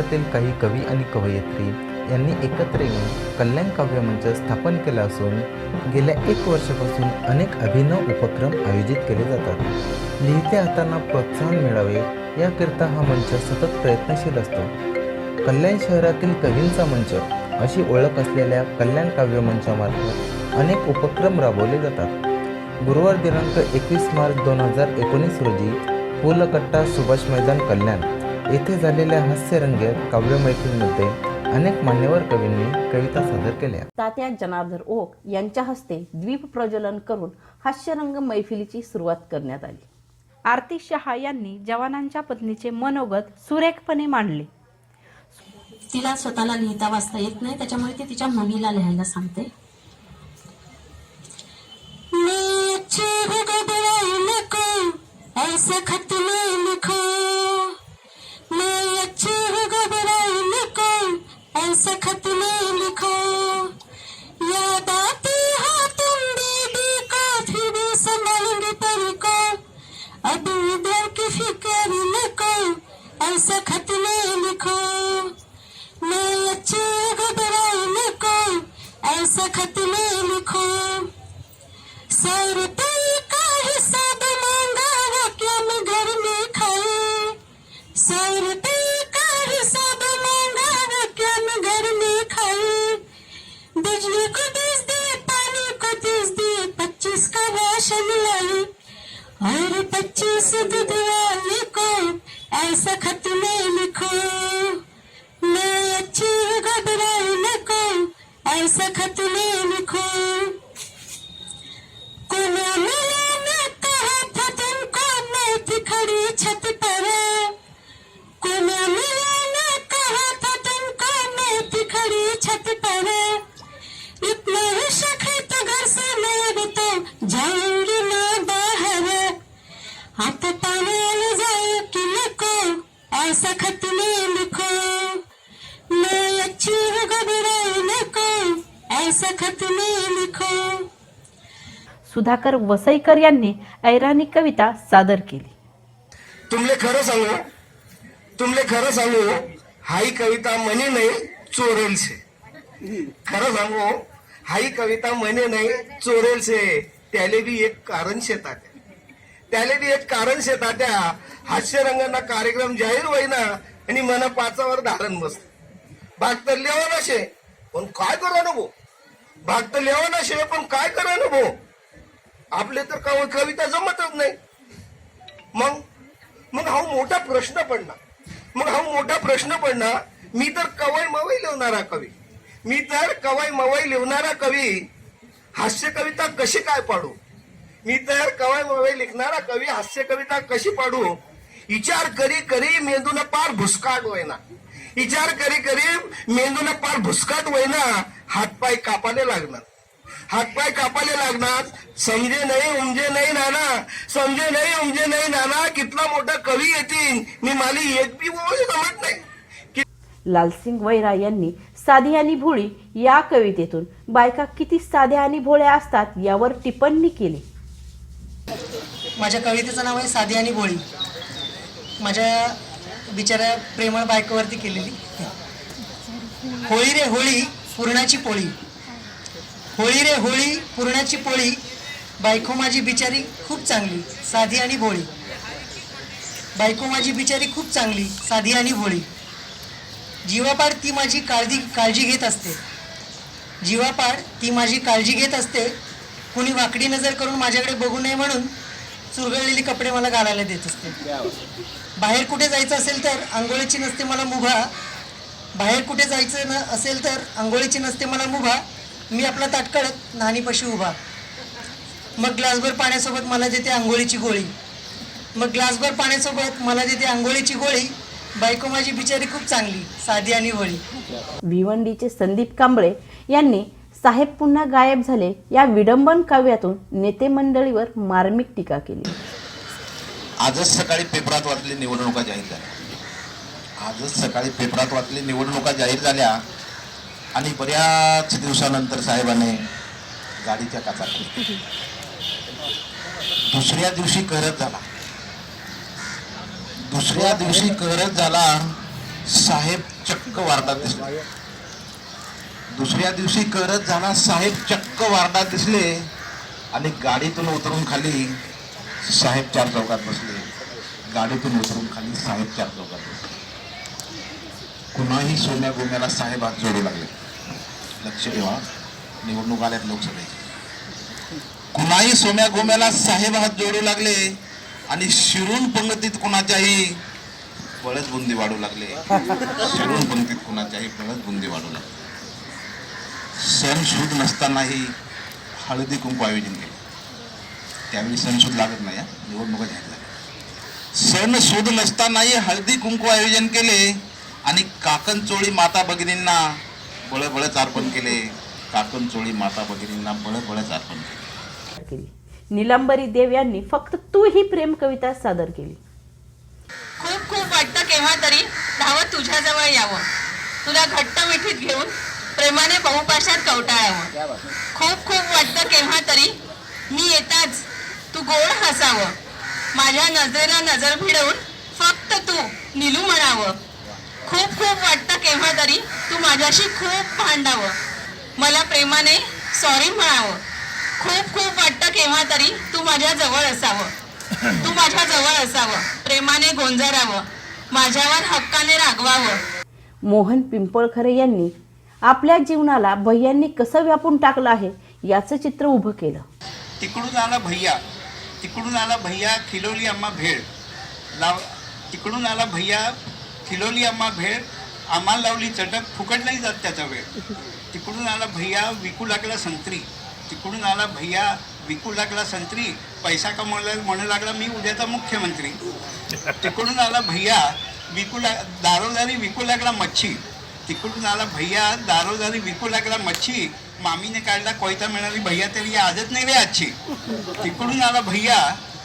महाराष्ट्रातील काही कवी आणि कवयित्री यांनी एकत्र येऊन कल्याण काव्य मंच स्थापन केला असून गेल्या एक वर्षापासून अनेक अभिनव उपक्रम आयोजित केले जातात. लिहित्या हातांना प्रोत्साहन मिळावे याकरिता हा मंच सतत प्रयत्नशील असतो. कल्याण शहरातील कवींचा मंच अशी ओळख असलेल्या कल्याण काव्य मंचामार्फत अनेक उपक्रम राबवले जातात. गुरुवार दिनांक एकवीस मार्च दोन हजार एकोणीस रोजी पुलकट्टा सुभाष मैदान कल्याण येथे झालेल्या हास्यरंग काव्य मैफिलीमध्ये अनेक मान्यवर कवींनी कविता सादर केल्या. तात्या जनार्दन ओक यांच्या हस्ते द्वीप प्रज्वलन करून हास्यरंग मैफिलीची सुरुवात करण्यात आली. आरती शहा यांनी जवानांच्या पत्नीचे मनोगत सुरेखपणे मांडले. तिला स्वतःला लिहिता वाचता येत नाही त्याच्यामुळे ती तिच्या मुलीला लिहायला सांगते. हूँ ऐसा खत में लिखो. ऐसे खत में लिखो। याद आती हो तुम दीदी को फिर भी संभालेंगे परी को अभी इधर की फिक्र नको ऐसे खत में लिखो। मैं अच्छी घबराई नको ऐसे खत में लिखो। सर पच्चीस का राशन लाई और पच्चीस दूध वाले को ऐसा खत में लिखो। मैं अच्छी घबराई को ऐसा खत में लिखो। छत पर। सुधाकर वसईकर यांनी ऐराणी कविता सादर केली. तुमले खरं सांगू? तुमले खरं सांगू? हाई कविता म्हणे नाही चोरेल से खरं सांगू? हाई कविता म्हणे नाही चोरेल से त्याले बी एक कारण शेतात त्याले बी एक कारण शेतात्या हास्यरंगांना कार्यक्रम जाहीर होईना आणि मना पाचावर धारण बसत. भाग तर लिहावा नशे पण काय करा नको भाग तर लिहावा नशे पण काय करा नको आपले तर कव- कविता जमतच नाही. मग मग हा मोठा प्रश्न पडला. मग हा मोठा प्रश्न पडला मी तर कवाई मवाई लिहणारा कवी. मी तर कवाई मवाई लिहणारा कवी. हास्य कविता कशी काय पाडू? मी तर कवाई मवाई लिखणारा कवी हास्य कविता कशी पाडू? विचार करी करी मेंदून पार भुसकाट होईना. विचार करी करी मेंदून पार भुसकाट होईना. हातपाय कापाले लागणार. हातपाय कापाले लागणार. समजे नाही उमजे नाही नाना. समजे नाही उमजे नाही नाना. कितला मोठा कवी येतील मी माली एक बी ओळ जमत नाही. कि- लालसिंग वैरा यांनी साधी आणि भोळी या कवितेतून बायका किती साध्या आणि भोळ्या असतात यावर टिप्पणी केली. माझ्या कवितेचं नाव आहे साधी आणि बोळी माझ्या बिचाऱ्या प्रेमळ बायकोवरती केलेली. होळी रे होळी पुरणाची पोळी. होळी रे होळी पुरणाची पोळी. बायको माझी बिचारी खूप चांगली साधी आणि भोळी. बायको माझी बिचारी खूप चांगली साधी आणि भोळी. जीवापाड ती माझी काळजी काळजी घेत असते. जीवापाड ती माझी काळजी घेत असते. कुणी वाकडी नजर करून माझ्याकडे बघू नये म्हणून चुरगळलेली कपडे मला घालायला देत असते. बाहेर कुठे जायचं असेल तर आंघोळीची नसते मला मुभा. बाहेर कुठे जायचं न असेल तर आंघोळीची नसते मला मुभा. मी आपला ताटकळत नाणीपाशी उभा. मग ग्लासभर पाण्यासोबत मला देते आंघोळीची गोळी. मग ग्लासभर पाण्यासोबत मला देते आंघोळीची गोळी. बायको माझी बिचारी खूप चांगली साधी आणि होळी भिवंडीचे संदीप कांबळे यांनी साहेब पुन्हा गायब झाले या विडंबन काव्यातून नेते मंडळीवर मार्मिक टीका केली. आजच सकाळी पेपरात वाचली निवडणुका जाहीर झाल्या. आजच सकाळी पेपरात वाचली निवडणुका जाहीर झाल्या. आणि बऱ्याच दिवसानंतर साहेबाने गाडीच्या काचा दुसऱ्या दिवशी करत झाला. दुसऱ्या दिवशी करत झाला साहेब चक्क वार्डात दिसले. दुसऱ्या दिवशी करत जाणार साहेब चक्क वार्डात दिसले आणि गाडीतून उतरून खाली साहेब चार चौकात बसले. गाडीतून उतरून खाली साहेब चार चौकात बसले. कुणाही सोन्या गोम्याला साहेब हात जोडू लागले. लक्ष ठेवा. निवडणूक आल्यात लोकसभेची कुणाही सोम्या गोम्याला साहेब हात जोडू लागले आणि शिरून पंगतीत कुणाच्याही बळच बुंदी वाढू लागले. शिरून पंगतीत कुणाच्याही बळच बुंदी वाढू लागले. सण शुद्ध नसतानाही हळदी कुंकू आयोजन केले. त्यावेळी सण शुद्ध लागत नाही निवडणुका घ्यायला सण शोध नसतानाही हळदी कुंकू आयोजन केले आणि काकण चोळी माता भगिनींना बळ बळच अर्पण केले. काकण चोळी माता भगिनींना बळ बळच अर्पण केले. केली. निलांबरी देव यांनी फक्त तू ही प्रेम कविता सादर केली. खूप खूप वाटतं केव्हा तरी धावत तुझ्याजवळ यावं. तुला घट्ट मिठीत घेऊन प्रेमाने बहुपाशात कवटाळावं. खूप खूप वाटतं केव्हा तरी मी येताच तू गोड हसावं. माझ्या नजरेला नजर भिडवून फक्त तू निलू म्हणावं. खूप खूप वाटतं केव्हा तरी तू माझ्याशी खूप भांडावं. मला प्रेमाने सॉरी म्हणावं. खूप खूप वाटतं केव्हा तरी तू माझ्या जवळ असावं. तू माझ्या जवळ असावं. प्रेमाने गोंजारावं. माझ्यावर हक्काने रागवावं. मोहन पिंपळखरे यांनी आपल्या जीवनाला भैयांनी कसं व्यापून टाकलं आहे याचं चित्र उभं केलं. तिकडून आला भैया. तिकडून आला भैया खिलोली अम्मा भेळ. लाव तिकडून आला भैया खिलोली अम्मा भेळ आम्हाला लावली चटक फुकट नाही जात त्याचा वेळ. तिकडून आला भैया विकू लागला संत्री. तिकडून आला भैया विकू लागला संत्री. पैसा कमवला म्हणू लागला मी उद्याचा मुख्यमंत्री. तिकडून आला भैया विकू लाग दारोदारी विकू लागला मच्छी. तिकडून आला भैया दारोदारी विकू लागला मच्छी. मामीने काढला कोयता मिळाली भैया तरी आजच नाही रे आजची. तिकडून आला भैया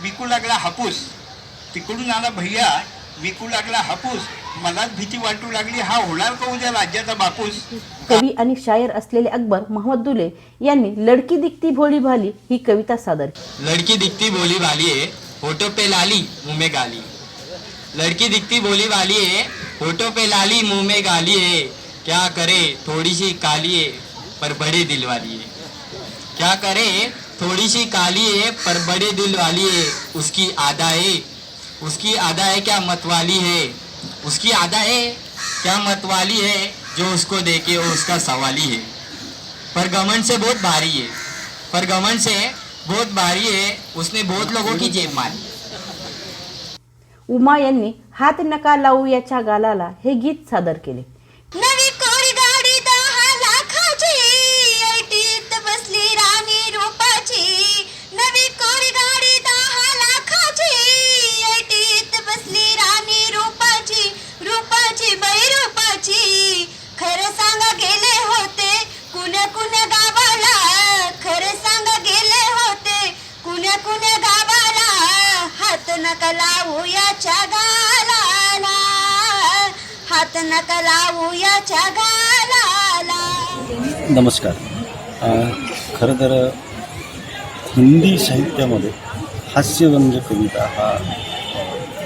विकू लागला हापूस. तिकडून आला भैया विकू लागला हापूस. मलाच भीती वाटू लागली हा होणार का उद्या राज्याचा बापूस? कवी आणि शायर असलेले अकबर मोहम्मद दुले यांनी लडकी दिखती भोली भाली ही कविता सादर लड़की दिखती बोली वाली है होठों पे लाली मुंह में गाली. लड़की दिखती बोली वाली है होठों पे लाली मुंह में गाली है क्या करे थोड़ी सी काली है पर बड़े दिल वाली है क्या करे थोड़ी सी काली है पर बड़े दिल वाली है उसकी आदा है उसकी आदा है क्या मतवाली है? उसकी आदा है क्या मतवाली है जो उसको देखे वो उसका सवाली है पर गमन से बहुत भारी है। पर गमन से बहुत भारी है उसने बहुत लोगों की जेब मारी। उमा यांनी हात नका लावू याच्या गालाला हे गीत सादर केले. रूपाची बाई रूपाची खरं सांगा गेले होते कुण्या कुण्या गावाला? खर सांगा गेले होते कुण्या कुण्या गावाला? हात नका लावू याच्या गालाला. हात नका लावू याच्या गालाला. नमस्कार. खरं तर हिंदी साहित्यामध्ये हास्यव्यंग्य कविता हा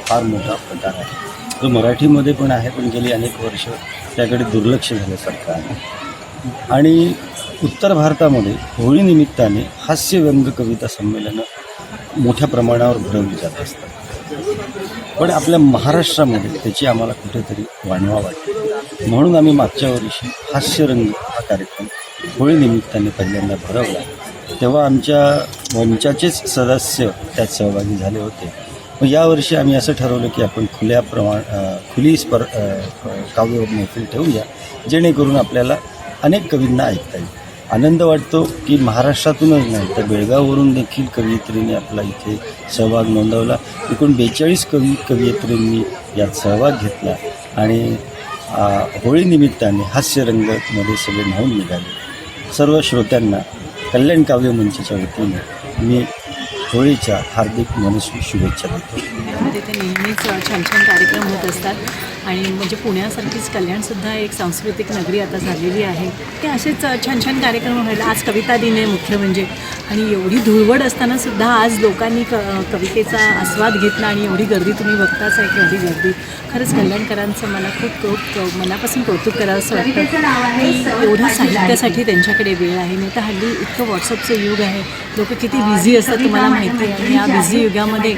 फार मोठा प्रकार आहे. जो मराठीमध्ये पण आहे पण गेली अनेक वर्ष त्याकडे दुर्लक्ष झाल्यासारखं आहे आणि उत्तर भारतामध्ये होळीनिमित्ताने हास्यव्यंग कविता संमेलनं मोठ्या प्रमाणावर भरवली जात असतात. पण आपल्या महाराष्ट्रामध्ये त्याची आम्हाला कुठेतरी वाणवा वाटते. म्हणून आम्ही मागच्या वर्षी हास्यरंग हा कार्यक्रम होळीनिमित्ताने पहिल्यांदा भरवला. तेव्हा आमच्या मंचाचेच सदस्य त्यात सहभागी झाले होते. मग यावर्षी आम्ही असं ठरवलं की आपण खुल्या प्रमाण खुली स्पर काव्य मैफिल ठेवूया जेणेकरून आपल्याला अनेक कवींना ऐकता येईल. आनंद वाटतो की महाराष्ट्रातूनच नाही तर बेळगाववरून देखील कवयित्रीने आपला इथे सहभाग नोंदवला. एकूण बेचाळीस कवी कवयित्रींनी यात सहभाग घेतला आणि होळीनिमित्ताने हास्यरंगमध्ये सगळे न्हावून निघाले. सर्व श्रोत्यांना कल्याण काव्य मंचच्या वतीने मी होळीच्या हार्दिक मनस्वी शुभेच्छा देतो. मध्ये ते नेहमीच छान छान कार्यक्रम होत असतात. आणि म्हणजे पुण्यासारखीच कल्याणसुद्धा एक सांस्कृतिक नगरी आता झालेली आहे. ते असेच छान छान कार्यक्रम व्हायला आज कविता दिन आहे मुख्य म्हणजे. आणि एवढी धुळवड असताना सुद्धा आज लोकांनी क कवितेचा आस्वाद घेतला आणि एवढी गर्दी तुम्ही बघताच आहे की एवढी गर्दी. खरंच कल्याणकरांचं मला खूप खूप मनापासून कौतुक करावं असं वाटतं. की एवढं साहित्यासाठी त्यांच्याकडे वेळ आहे. नाही तर हल्ली इतकं व्हॉट्सअपचं युग आहे. लोक किती बिझी असतात तुम्हाला माहिती आहे. आणि या बिझी युगामध्ये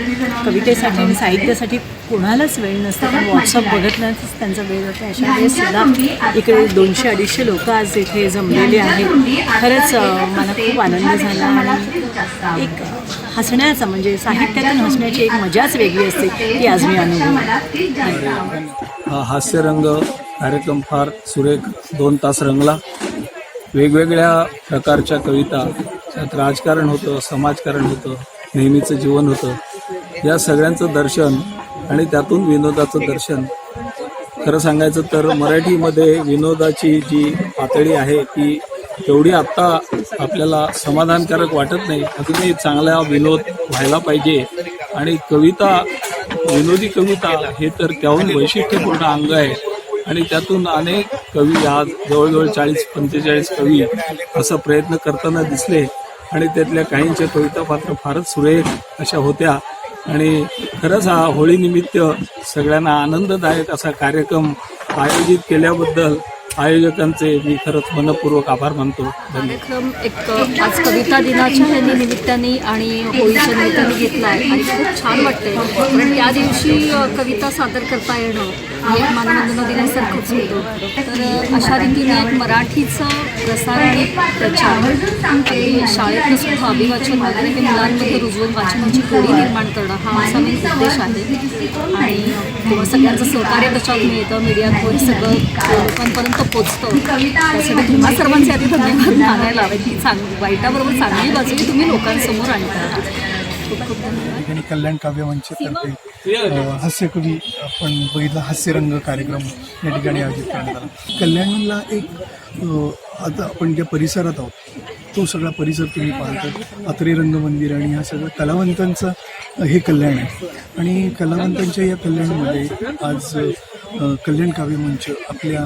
कवितेसाठी आणि साहित्यासाठी कोणालाच वेळ नसतो. पण व्हॉट्सअप बघतच त्यांचा वेळ जातो. अशा वेळेससुद्धा इकडे दोनशे अडीचशे लोक आज इथे जमलेले आहेत. खरंच मला खूप आनंद झाला. आणि एक हसण्याचा म्हणजे साहित्यातून हसण्याची एक मजाच वेगळी असते ती आज मी अनुभव हास्यरंग कार्यक्रम फार सुरेख दोन तास रंगला. वेगवेगळ्या प्रकारच्या कविता त्यात राजकारण होतं समाजकारण होतं नेहमीचं जीवन होतं. या सगळ्यांचं दर्शन आणि त्यातून विनोदाचं दर्शन. खरं सांगायचं तर मराठीमध्ये विनोदाची जी पातळी आहे ती तेवढी आत्ता आपल्याला समाधानकारक वाटत नाही. अजूनही चांगला विनोद व्हायला पाहिजे आणि कविता विनोदी कविता हे तर त्याहून वैशिष्ट्यपूर्ण अंग आहे. आणि त्यातून अनेक कवी आज जवळजवळ चाळीस पंचेचाळीस कवी असा प्रयत्न करताना दिसले. आणि त्यातल्या काहींच्या कविता मात्र फारच सुरेख अशा होत्या. आणि खरंच हा होळीनिमित्त सगळ्यांना आनंददायक असा कार्यक्रम आयोजित केल्याबद्दल आयोजकांचे मी खरंच मनपूर्वक आभार मानतो. कार्यक्रम एक आज कविता दिनाच्या ह्यानी निमित्ताने आणि होळीच्या निमित्ताने घेतला आहे आणि खूप छान वाटतंय. कारण त्या दिवशी कविता सादर करता येणं हे एक मानवंदना दिल्यासारखंच होतं. तर अशा रीतीने एक मराठीचं प्रसार आणि प्रचार आणि शाळेतनं सुद्धा अभिवाचन वगैरे हे मुलांमध्ये रुजवून वाचनाची गोडी निर्माण करणं हा असा मी उद्देश आहे. आणि सगळ्यांचं सहकार्य त्याच्यात मिळतं मीडियात सगळं लोकांपर्यंत पोचतं त्यासाठी तुम्हा सर्वांचे आधी धन्यवाद मानायला हवे की चांग वाईटाबरोबर चांगली बाजू तुम्ही लोकांसमोर आणता. खूप खूप धन्यवाद ठिकाणी कल्याण काव्य मंचतर्फे अ, हास्यकवी आपण बघितला हास्यरंग कार्यक्रम या ठिकाणी आयोजित करण्यात आला. कल्याणला एक आता आपण ज्या परिसरात आहोत तो सगळा परिसर तुम्ही पाहता. अत्रे रंगमंदिर आणि हा सगळं कलावंतांचं हे कल्याण आहे. आणि कलावंतांच्या या कल्याणामध्ये आज कल्याण काव्य मंच आपल्या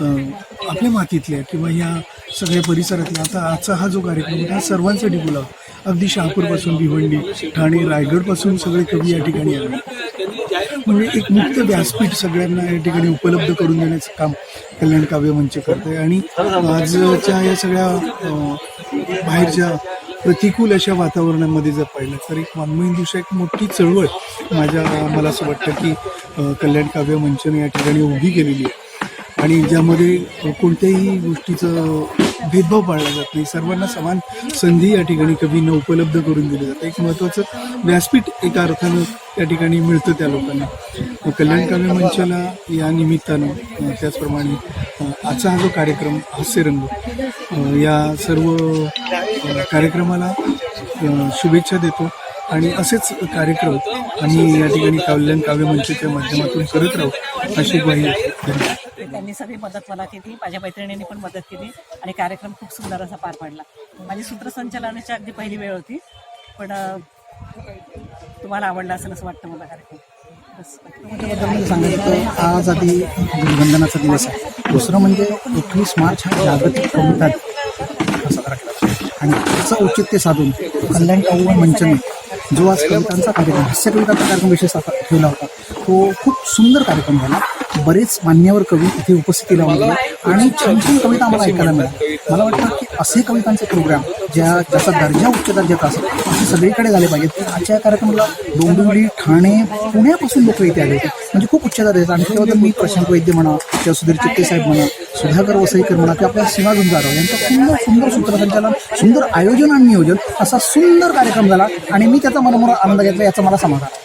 आपल्या मातीतल्या किंवा ह्या सगळ्या परिसरातल्या. आता आजचा हा जो कार्यक्रम आहे हा सर्वांसाठी बोलावा अगदी शहापूरपासून भिवंडी ठाणे रायगडपासून सगळे कवी या ठिकाणी आले. म्हणजे एक मुक्त व्यासपीठ सगळ्यांना या ठिकाणी उपलब्ध करून देण्याचं काम कल्याण काव्य मंच करत आहे आणि आजच्या या सगळ्या बाहेरच्या प्रतिकूल अशा वातावरणामध्ये जर पाहिलं तर एक वाङ्मयीन दिवशी एक मोठी चळवळ माझ्या मला असं वाटतं की कल्याण काव्य मंचने या ठिकाणी उभी केलेली आहे. आणि ज्यामध्ये कोणत्याही गोष्टीचं भेदभाव पाळला जात नाही. सर्वांना समान संधी या ठिकाणी कवींना उपलब्ध करून दिली जाते. एक महत्त्वाचं व्यासपीठ एका अर्थानं त्या ठिकाणी मिळतं त्या लोकांना. कल्याण काव्य मंचाला या निमित्तानं त्याचप्रमाणे आजचा हा जो कार्यक्रम हास्यरंग या सर्व कार्यक्रमाला शुभेच्छा देतो. आणि असेच कार्यक्रम आम्ही या ठिकाणी कल्याण काव्य मंचाच्या माध्यमातून करत राहू अशी ग्वाही धन्यवाद त्यांनी सगळी मदत मला केली. माझ्या मैत्रिणींनी पण मदत केली आणि कार्यक्रम खूप सुंदर असा पार पडला. माझी सूत्रसंचालनाची अगदी पहिली वेळ होती पण तुम्हाला आवडला असेल असं वाटतं मला कार्यक्रम. सांगितलं सांगायचं आज आधी गुरुवंदनाचा दिवस आहे. दुसरं म्हणजे एकवीस मार्च हा जागतिक कविता साजरा केला आणि त्याचं औचित्य साधून कल्याण काव्य मंचने जो आज कवितांचा कार्यक्रम हास्य कवितांचा कार्यक्रम विशेष ठेवला होता तो खूप सुंदर कार्यक्रम झाला. बरेच मान्यवर कवी इथे उपस्थितीला होते आणि छान छान कविता आम्हाला ऐकायला मिळाल्या मला वाटतं की असे कवितांचे प्रोग्राम ज्या ज्याचा दर्जा उच्च दर्जाचा असेल असे सगळीकडे झाले पाहिजेत. आजच्या कार्यक्रमाला डोंबिवली ठाणे पुण्यापासून लोक इथे आले होते. म्हणजे खूप उच्च दर्जाचा. आणि त्याबद्दल मी प्रशांत वैद्य म्हणा किंवा सुधीर चित्ते साहेब म्हणा सुधाकर वसईकर म्हणा किंवा आपल्या सीमा गुंजाराव यांचा सुंदर सुंदर सूत्रसंचालन सुंदर आयोजन आणि नियोजन असा सुंदर कार्यक्रम झाला. आणि मी त्याचा मनमोर आनंद घेतला याचा मला समाधान